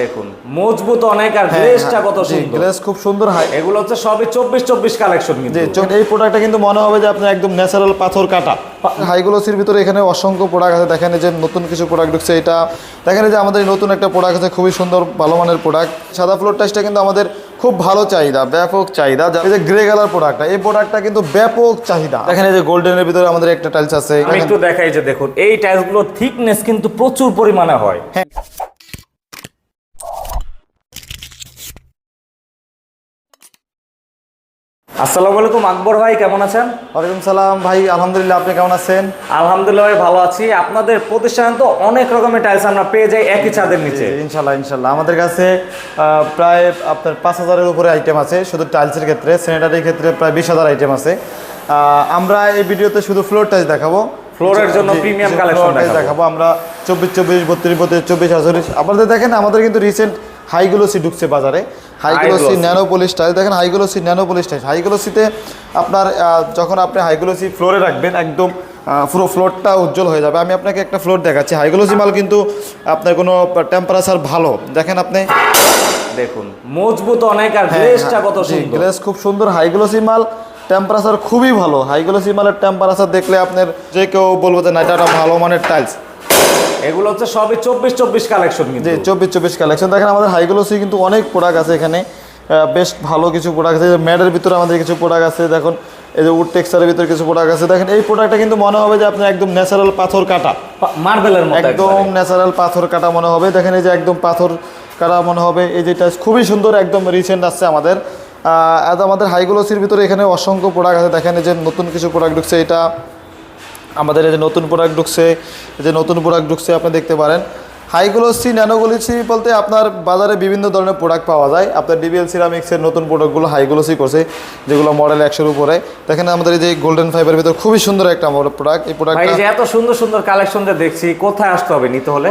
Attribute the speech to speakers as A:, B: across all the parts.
A: দেখুন মজবুত অনেক আর
B: হ্যাঁ,
A: গ্লেজটা কত সুন্দর।
B: গ্লেস খুব সুন্দর হাই।
A: এগুলো হচ্ছে সবই চব্বিশ চব্বিশ কালেকশন
B: জি
A: কিন্তু
B: এই প্রোডাক্টটা কিন্তু মনে হবে যে আপনার একদম ন্যাচারাল পাথর কাটা। হাইগুলোসির ভিতরে এখানে অসংখ্য প্রোডাক্ট আছে। দেখেন যে নতুন কিছু প্রোডাক্ট ঢুকছে এটা। দেখেন যে আমাদের নতুন একটা প্রোডাক্ট আছে খুবই সুন্দর ভালো মানের প্রোডাক্ট সাদা ফ্লোর টাইসটা কিন্তু আমাদের খুব ভালো চাহিদা ব্যাপক চাহিদা। এই যে গ্রে কালার প্রোডাক্টটা এই প্রোডাক্টটা কিন্তু ব্যাপক চাহিদা। দেখেন এই যে গোল্ডেনের ভিতরে আমাদের একটা টাইলস আছে।
A: আমি একটু দেখাই যে দেখুন এই টাইলসগুলোর থিকনেস কিন্তু প্রচুর পরিমাণে হয়।
B: হ্যাঁ।
A: আসসালামু আলাইকুম আকবর ভাই কেমন আছেন?
B: ওয়ালাইকুম সালাম ভাই আলহামদুলিল্লাহ আপনি কেমন আছেন?
A: আলহামদুলিল্লাহ ভাই ভালো আছি। আপনাদের প্রতিষ্ঠান তো অনেক রকমের টাইলস আমরা পেয়ে যাই একই ছাদের নিচে।
B: ইনশাল্লাহ ইনশাল্লাহ আমাদের কাছে প্রায় আপনার পাঁচ হাজারের উপরে আইটেম আছে শুধু টাইলসের ক্ষেত্রে স্যানিটারির ক্ষেত্রে প্রায় বিশ হাজার আইটেম আছে। আমরা এই ভিডিওতে শুধু ফ্লোর টাইলস দেখাবো।
A: ফ্লোরের জন্য প্রিমিয়াম কালেকশন
B: দেখাবো। আমরা চব্বিশ চব্বিশ বত্রিশ বত্রিশ চব্বিশ আটচল্লিশ আপনাদের দেখেন আমাদের কিন্তু রিসেন্ট হাইগুলোসি ঢুকছে বাজারে। High glossy
A: High glossy।
B: Nano polish tiles. দেখেন high glossy nano polish tiles. হাইগুলোসিতে আপনার যখন আপনি হাইগুলোসি ফ্লোরে রাখবেন একদম পুরো ফ্লোরটা উজ্জ্বল হয়ে যাবে। আমি আপনাকে একটা ফ্লোর দেখাচ্ছি। হাইগুলোসি মাল কিন্তু আপনার কোনো টেম্পারেচার ভালো। দেখেন আপনি।
A: দেখুন মজবুত অনেক আর
B: হ্যাঁ,
A: গ্লেজটা কত সুন্দর।
B: গ্লেস খুব সুন্দর। হাইগ্লোসি মাল টেম্পারেচার খুবই ভালো। হাইগ্লোসি মালের টেম্পারেচার দেখলে আপনার যে কেউ বলব যে না এটা ভালো মানের টাইলস
A: এগুলো হচ্ছে সবই চব্বিশ চব্বিশ কালেকশন কিন্তু।
B: চব্বিশ চব্বিশ কালেকশন দেখেন আমাদের হাইগ্লোসি কিন্তু অনেক প্রোডাক্ট আছে এখানে। বেশ ভালো কিছু প্রোডাক্ট আছে। ম্যাডের ভিতরে আমাদের কিছু প্রোডাক্ট আছে। দেখুন এই যে উড টেক্সচারের ভিতরে কিছু প্রোডাক্ট আছে। দেখেন এই প্রোডাক্টটা কিন্তু মনে হবে যে আপনার একদম ন্যাচারাল পাথর কাটা।
A: মার্বেলের মতো
B: একদম
A: একদম
B: ন্যাচারাল পাথর কাটা মনে হবে। দেখেন এই যে একদম পাথর কাটা মনে হবে। এই যেটা খুবই সুন্দর একদম রিসেন্ট আসছে আমাদের। আর আমাদের হাইগুলোসির ভিতরে এখানে অসংখ্য প্রোডাক্ট আছে। দেখেন এই যে নতুন কিছু প্রোডাক্ট ঢুকছে। এটা আমাদের এই যে নতুন প্রোডাক্ট ঢুকছে যে নতুন প্রোডাক্ট ঢুকছে আপনি দেখতে পারেন। হাইগুলোসি ন্যানোগুলোসি বলতে আপনার বাজারে বিভিন্ন ধরনের প্রোডাক্ট পাওয়া যায়। আপনার ডিবিএল সিরামিক্সের নতুন প্রোডাক্টগুলো হাইগুলোসি করছে যেগুলো মডেল একশোর উপরে। দেখেন আমাদের এই যে গোল্ডেন ফাইবার ভিতরে খুবই সুন্দর একটা প্রোডাক্ট এই
A: প্রোডাক্ট এত সুন্দর সুন্দর কালেকশন যে দেখছি কোথায় আসতে হবে নিতে হলে?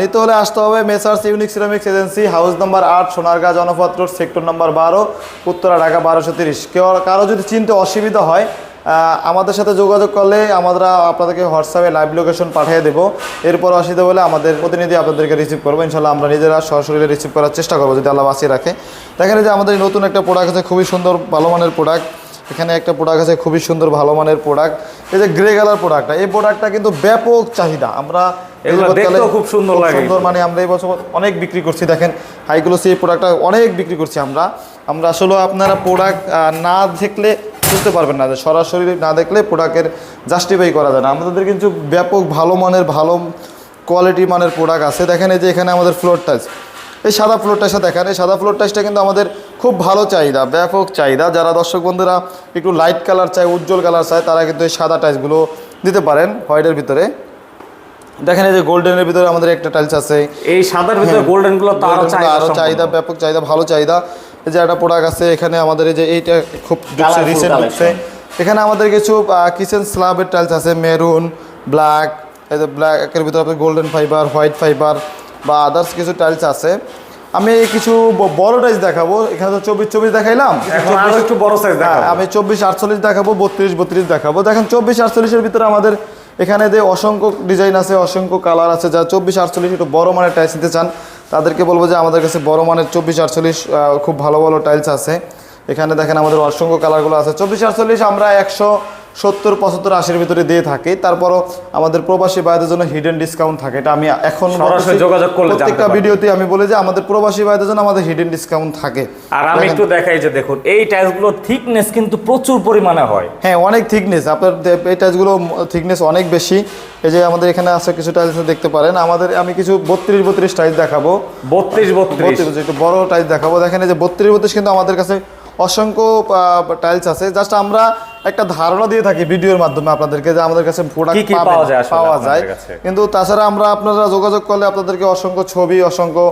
B: নিতে হলে আসতে হবে messrs Unique Ceramics agency house number আট Sonargaon Janapath road sector number বারো উত্তরা ঢাকা বারোশো তিরিশ। কেউ কারও যদি চিনতে অসুবিধা হয় আমাদের সাথে যোগাযোগ করলে আমরা আপনাদেরকে হোয়াটসঅ্যাপে লাইভ লোকেশন পাঠিয়ে দেবো। এরপর অসুবিধা হলে আমাদের প্রতিনিধি আপনাদেরকে রিসিভ করব। ইনশাল্লাহ আমরা নিজেরা সরাসরি রিসিভ করার চেষ্টা করব যদি আল্লাহ বাঁচিয়ে রাখে। দেখেন যে আমাদের নতুন একটা প্রোডাক্ট আছে খুবই সুন্দর ভালো মানের প্রোডাক্ট এখানে একটা প্রোডাক্ট আছে খুবই সুন্দর ভালো মানের প্রোডাক্ট এই যে গ্রে কালার প্রোডাক্টটা এই প্রোডাক্টটা কিন্তু ব্যাপক চাহিদা। আমরা
A: খুব সুন্দর লাগে।
B: সুন্দর মানে আমরা এই বছর অনেক বিক্রি করছি। দেখেন হাইগুলোসি এই প্রোডাক্টটা অনেক বিক্রি করছি আমরা। আমরা আসলে আপনারা প্রোডাক্ট না দেখলে বুঝতে পারবেন না যে সরাসরি না দেখলে প্রোডাক্টের জাস্টিফাই করা যায় না। আমাদের কিন্তু ব্যাপক ভালো মানের ভালো কোয়ালিটি মানের প্রোডাক্ট আছে। দেখেন এই যে এখানে আমাদের ফ্লোর টাইলস এই সাদা ফ্লোর টাইসটা দেখেন এই সাদা ফ্লোর টাইসটা কিন্তু আমাদের খুব ভালো চাহিদা ব্যাপক চাহিদা। যারা দর্শক বন্ধুরা একটু লাইট কালার চায় উজ্জ্বল কালার চায় তারা কিন্তু এই সাদা টাইলসগুলো দিতে পারেন হোয়াইটের ভিতরে। দেখেন এই যে গোল্ডেনের ভিতরে আমাদের একটা টাইলস আছে।
A: এই সাদার ভিতরে গোল্ডেনগুলো তো
B: আরও
A: চাহিদা।
B: ব্যাপক চাহিদা ভালো চাহিদা। যে একটা প্রোডাক্ট আছে এখানে আমাদের এই যে এইটা খুব
A: Colourful
B: রিসেন্ট। ঢুকছে এখানে আমাদের কিছু কিচেন স্ল্যাবের টাইলস আছে মেরুন ব্ল্যাক এই যে ব্ল্যাকের ভিতরে আপনার গোল্ডেন ফাইবার হোয়াইট ফাইবার বা আদার্স কিছু টাইলস আছে। আমি কিছু বড় টাইলস দেখাবো। এখানে তো চব্বিশ চব্বিশ দেখাইলাম।
A: একটু বড় সাইজ
B: হ্যাঁ,
A: দেখাবো।
B: আমি চব্বিশ আটচল্লিশ দেখাবো বত্রিশ বত্রিশ দেখাবো। দেখেন চব্বিশ আটচল্লিশের ভিতরে আমাদের এখানে যে অসংখ্য ডিজাইন আছে অসংখ্য কালার আছে যারা চব্বিশ আটচল্লিশ একটু বড় মানের টাইলস নিতে চান তাদেরকে বলব যে আমাদের কাছে বড় মানের চব্বিশ আটচল্লিশ খুব ভালো ভালো টাইলস আছে। এখানে দেখেন আমাদের অসংখ্য কালারগুলো আছে। চব্বিশ আটচল্লিশ আমরা একশো সত্তর পঁচাত্তর আশির ভিতরে দিয়ে থাকে। তারপরও আমাদের প্রবাসী ভাইদের জন্য হিডেন ডিসকাউন্ট থাকে। এটা আমি এখন
A: যোগাযোগ করলে
B: প্রত্যেকটা। ভিডিওতে আমি বলি যে আমাদের প্রবাসী ভাইদের জন্য আমাদের হিডেন ডিসকাউন্ট থাকে।
A: আর আমি একটু দেখাই যে দেখুন এই টাইলসগুলোর থিকনেস কিন্তু প্রচুর পরিমাণে হয়।
B: হ্যাঁ অনেক থিকনেস আপনার এই টাইলসগুলো থিকনেস অনেক বেশি। এই যে আমাদের এখানে আছে কিছু টাইলস দেখতে পারেন। আমাদের আমি কিছু বত্রিশ বত্রিশ টাইলস দেখাবো।
A: বত্রিশ বত্রিশ।
B: বত্রিশ একটু বড় টাইলস দেখাবো। দেখেন এই যে বত্রিশ বত্রিশ কিন্তু আমাদের কাছে অসংখ্য টাইলস আছে। জাস্ট আমরা একটা ধারণা দিয়ে থাকি ভিডিওর মাধ্যমে আপনাদেরকে যে আমাদের কাছে প্রোডাক্ট
A: পাওয়া যায়?
B: কিন্তু তাছাড়া আমরা আপনারা যোগাযোগ করলে আপনাদেরকে অসংখ্য ছবি অসংখ্য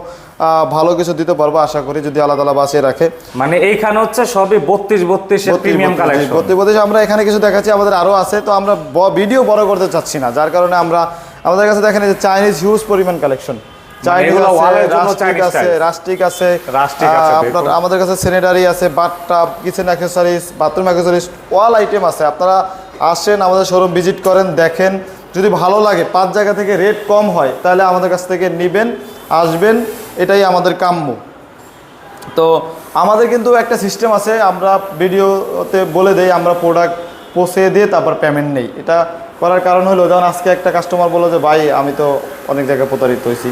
B: ভালো কিছু দিতে পারব আশা করি যদি আলাদা আলাদা বাঁচিয়ে রাখে।
A: মানে এইখানে হচ্ছে সবই বত্রিশ বত্রিশ প্রিমিয়াম কালেকশন
B: প্রতিপদেশ আমরা এখানে কিছু দেখাচ্ছি আমাদের আরও আছে তো আমরা ভিডিও বড় করতে চাচ্ছি না যার কারণে আমরা আমাদের কাছে দেখেন যে চাইনিজ হিউজ পরিমাণ কালেকশন
A: জন্য
B: আছে রাস্টিক আছে
A: রাস্টিক আছে,
B: আপনার আমাদের কাছে স্যানিটারি আছে bathtub kitchen accessories bathroom accessories all item আছে। আপনারা আসেন আমাদের শোরুম ভিজিট করেন দেখেন। যদি ভালো লাগে পাঁচ জায়গা থেকে রেট কম হয় তাহলে আমাদের কাছ থেকে নেবেন আসবেন এটাই আমাদের কাম্য। তো আমাদের কিন্তু একটা সিস্টেম আছে আমরা ভিডিওতে বলে দেই আমরা প্রোডাক্ট পৌঁছে দিয়ে তারপর পেমেন্ট নেই। এটা করার কারণ হলো যেমন আজকে একটা কাস্টমার বলল যে ভাই আমি তো অনেক জায়গায় প্রতারিত হয়েছি।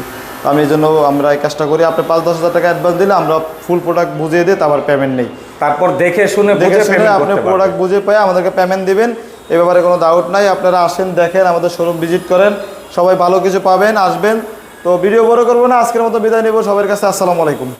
B: আমি এই জন্য আমরা এই কাজটা করি। আপনি পাঁচ দশ হাজার টাকা অ্যাডভান্স দিলে আমরা ফুল প্রোডাক্ট বুঝিয়ে দিই তারপর পেমেন্ট নেই।
A: তারপর দেখে শুনে
B: দেখে শুনে আপনি প্রোডাক্ট বুঝে পেয়ে আমাদেরকে পেমেন্ট দিবেন। এ ব্যাপারে কোনো ডাউট নাই। আপনারা আসেন দেখেন আমাদের শোরুম ভিজিট করেন। সবাই ভালো কিছু পাবেন আসবেন। তো ভিডিও বড় করব না আজকের মতো বিদায় নেব। সবার কাছে আসসালামু আলাইকুম।